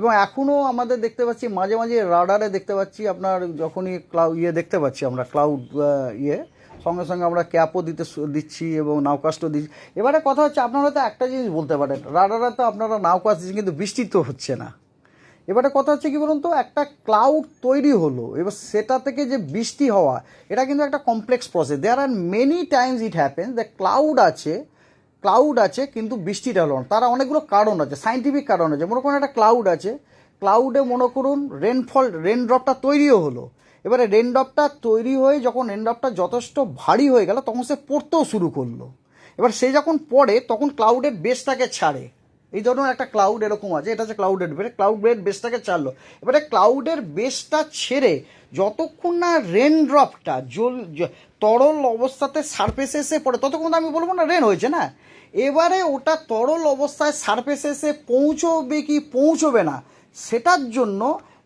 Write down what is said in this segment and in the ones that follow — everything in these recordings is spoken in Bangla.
এবং এখনও আমাদের দেখতে পাচ্ছি, মাঝে মাঝে রাডারে দেখতে পাচ্ছি আপনার যখনই ক্লাউ ইয়ে দেখতে পাচ্ছি আমরা ক্লাউড ইয়ে সঙ্গে সঙ্গে আমরা ক্যাপও দিতে দিচ্ছি এবং নাওকাস্টও দিচ্ছি। এবারে কথা হচ্ছে, আপনারা তো একটা জিনিস বলতে পারেন, রাডারে তো আপনারা নাওকাস্ট দিচ্ছেন, কিন্তু বৃষ্টি তো হচ্ছে না। এবারে কথা হচ্ছে কি বলুন তো, একটা ক্লাউড তৈরি হলো, এবার সেটা থেকে যে বৃষ্টি হওয়া, এটা কিন্তু একটা complex process there are many times it happen the cloud আছে ক্লাউড আছে, কিন্তু বৃষ্টিটা হলো না। তারা অনেকগুলো কারণ আছে সাইন্টিফিক কারণ আছে। মনে করুন একটা ক্লাউড আছে ক্লাউডে মনে করুন রেনফল রেনড্রপটা তৈরিও হলো। এবারে রেনড্রপটা তৈরি হয়ে যখন রেনড্রপটা যথেষ্ট ভারী হয়ে গেল, তখন সে পড়তেও শুরু করল। এবার সে যখন পড়ে, তখন ক্লাউডের বেসটাকে ছাড়ে। এই ধরুন একটা ক্লাউড এরকম আছে, এটা হচ্ছে ক্লাউডের বেস ক্লাউডের বেসটাকে ছাড়লো। এবারে ক্লাউডের বেসটা ছেড়ে যতক্ষণ না রেন ড্রপটা জল তরল অবস্থাতে সারফেসে এসে পড়ে, ততক্ষণ আমি বলব না রেন হয়েছে না। এবারে ওটা তরল অবস্থায় সারফেসে এসে পৌঁছবে কি পৌঁছবে না, সেটার জন্য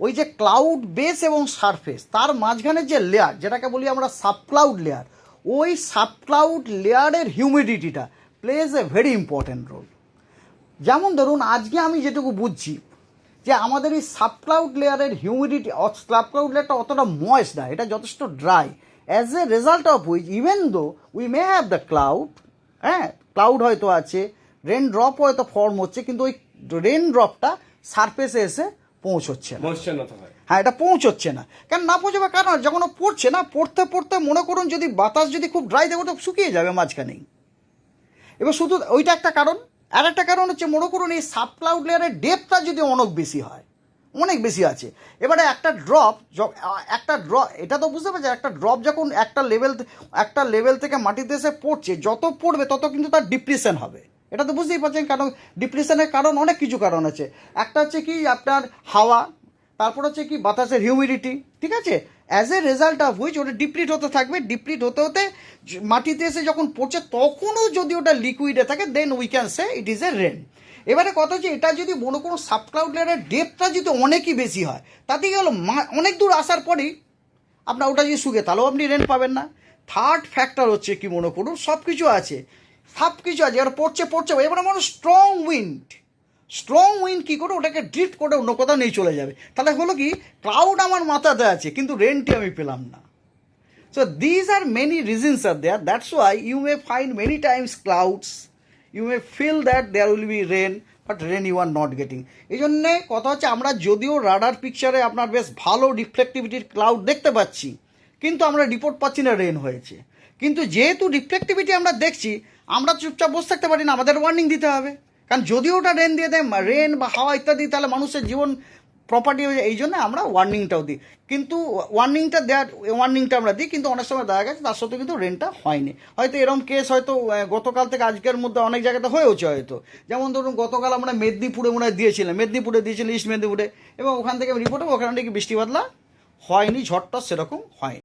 ওই যে ক্লাউড বেস এবং সারফেস তার মাঝখানে যে লেয়ার যেটাকে বলি আমরা সাবক্লাউড লেয়ার ওই সাবক্লাউড লেয়ারের হিউমিডিটিটা plays a very important role যেমন ধরুন আজকে আমি যেটুকু বুঝছি যে আমাদের এই সাবক্লাউড লেয়ারের হিউমিডিটি সাবক্লাউড লেয়ারটা অতটা ময়েস না এটা যথেষ্ট dry as a result of which even though we may have the cloud হ্যাঁ ক্লাউড হয়তো আছে রেন ড্রপ হয়তো ফর্ম হচ্ছে কিন্তু ওই রেন ড্রপটা সারফেসে এসে পৌঁছচ্ছে না। হ্যাঁ। এটা পৌঁছচ্ছে না। কেন না পৌঁছবে? কারণ যখন ও পড়ছে না পড়তে পড়তে মনে করুন যদি বাতাস যদি খুব ড্রাই থাকে ওটা শুকিয়ে যাবে মাঝখানেই। এবার শুধু ওইটা একটা কারণ আর একটা কারণ হচ্ছে মনে করুন এই সাব ক্লাউড লেয়ারের ডেপটা যদি অনেক বেশি হয়, অনেক বেশি আছে। এবারে একটা ড্রপ একটা ড্রপ এটা তো বুঝতে পারছি একটা ড্রপ যখন একটা লেভেল একটা লেভেল থেকে মাটিতে এসে পড়ছে, যত পড়বে তত কিন্তু তার ডিপ্রেশন হবে। এটা তো বুঝতেই পারছেন, কারণ ডিপ্রেশনের কারণ অনেক কিছু কারণ আছে। একটা হচ্ছে কি আপনার হাওয়া, তারপর হচ্ছে কি বাতাসের হিউমিডিটি ঠিক আছে? As a result of which ওটা ডিপ্লিট হতে থাকবে ডিপ্লিট হতে হতে মাটিতে এসে যখন পড়ছে, তখনও যদি ওটা লিকুইডে থাকে then we can say it is a rain এবারে কথা হচ্ছে, এটা যদি মনে কোনো সাবক্লাউড লেয়ারের ডেপটা যদি অনেকই বেশি হয়, তাতে কি হলো? অনেক দূর আসার পরেই আপনার ওটা যদি শুকে তাহলেও আপনি রেন্ট পাবেন না। থার্ড ফ্যাক্টর হচ্ছে কি মনে করুন? সব কিছু আছে সব কিছু আছে। এবার পড়ছে পড়ছে, এবারে মনে স্ট্রং উইন্ড স্ট্রং উইন্ড কী করে ওটাকে ড্রিফট করে অন্য কোথাও নিয়ে চলে যাবে? তাহলে হলো কি ক্লাউড আমার মাথাতে আছে, কিন্তু রেন্টটি আমি পেলাম না। So these are many reasons are there that's why you may find many times clouds you may feel that there will be rain but rain you are not getting এই জন্যে কথা হচ্ছে, আমরা যদিও রাডার পিকচারে আপনার বেশ ভালো রিফ্লেক্টিভিটির ক্লাউড দেখতে পাচ্ছি, কিন্তু আমরা রিপোর্ট পাচ্ছি না রেন হয়েছে। কিন্তু যেহেতু রিফ্লেক্টিভিটি আমরা দেখছি, আমরা চুপচাপ বসে থাকতে পারি না, আমাদের ওয়ার্নিং দিতে হবে। কারণ যদি ওটা রেন দিয়ে দেয় রেন বা হাওয়া ইত্যাদি, তাহলে মানুষের জীবন প্রপার্টি হয়ে যায়। এই জন্য আমরা ওয়ার্নিংটাও দিই। কিন্তু ওয়ার্নিংটা দেওয়ার ওয়ার্নিংটা আমরা দিই, কিন্তু অনেক সময় দেখা গেছে তার সত্ত্বেও কিন্তু রেন্টটা হয়নি। হয়তো এরকম কেস হয়তো গতকাল থেকে আজকের মধ্যে অনেক জায়গাতে হয়েওছে হয়তো। যেমন ধরুন, গতকাল আমরা মেদিনীপুরে মনে হয় দিয়েছিলাম। মেদিনীপুরে দিয়েছিলাম ইস্ট মেদিনীপুরে এবং ওখান থেকে রিপোর্টে ওখানে নাকি বৃষ্টি বাদলা হয়নি, ঝড়টা সেরকম হয়নি।